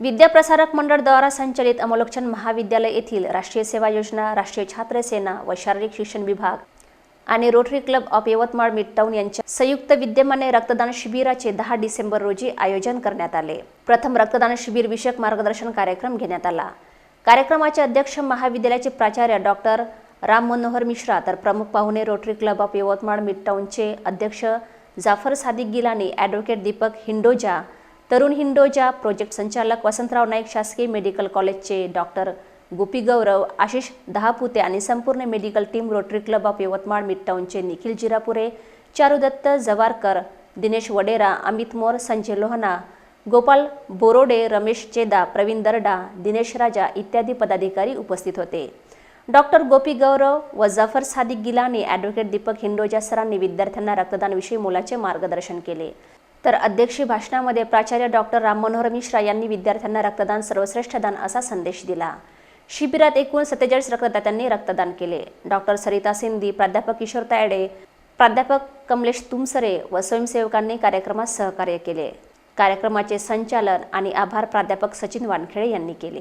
विद्याप्रसारक मंडळद्वारा संचलित अमोलक्षण महाविद्यालय येथील राष्ट्रीय सेवा योजना राष्ट्रीय छात्र सेना व शारीरिक शिक्षण विभाग आणि Rotary Club of Yavatmal Midtown यांच्या संयुक्त विद्यमाने रक्तदान शिबिराचे दहा डिसेंबर रोजी आयोजन करण्यात आले. प्रथम रक्तदान शिबिर विषयक मार्गदर्शन कार्यक्रम घेण्यात आला. कार्यक्रमाचे अध्यक्ष महाविद्यालयाचे प्राचार्य डॉक्टर राम मनोहर मिश्रा तर प्रमुख पाहुणे रोटरी क्लब ऑफ यवतमाळ मिडटाऊनचे अध्यक्ष जाफर सादिक गिलानी ॲडव्होकेट दीपक हिंडोजा तरुण हिंडोजा प्रोजेक्ट संचालक वसंतराव नाईक शासकीय मेडिकल कॉलेजचे डॉक्टर गोपी गौरव आशिष दहापुते आणि संपूर्ण medical team Rotary Club of Yavatmal मिडटाऊनचे Nikhil Jirapure Charudatt Jawarkar Dinesh Wadera Amit More Sanjay Lohana Gopal Borode Ramesh Cheda Pravin Darda Dinesh Raja इत्यादी पदाधिकारी उपस्थित होते. डॉक्टर गोपी गौरव व जफर सादिक गिलानी ॲडव्होकेट दीपक हिंडोजा सरांनी विद्यार्थ्यांना रक्तदानविषयी मोलाचे मार्गदर्शन केले. तर अध्यक्षीय भाषणामध्ये प्राचार्य डॉक्टर राम मनोहर मिश्रा यांनी विद्यार्थ्यांना रक्तदान सर्वश्रेष्ठ दान असा संदेश दिला. शिबिरात एकूण सत्तेचाळीस रक्तदात्यांनी रक्तदान केले. डॉक्टर सरिता सिंधी प्राध्यापक किशोर तायडे प्राध्यापक कमलेश तुमसरे व स्वयंसेवकांनी कार्यक्रमात सहकार्य केले. कार्यक्रमाचे संचालन आणि आभार प्राध्यापक सचिन वानखेडे यांनी केले.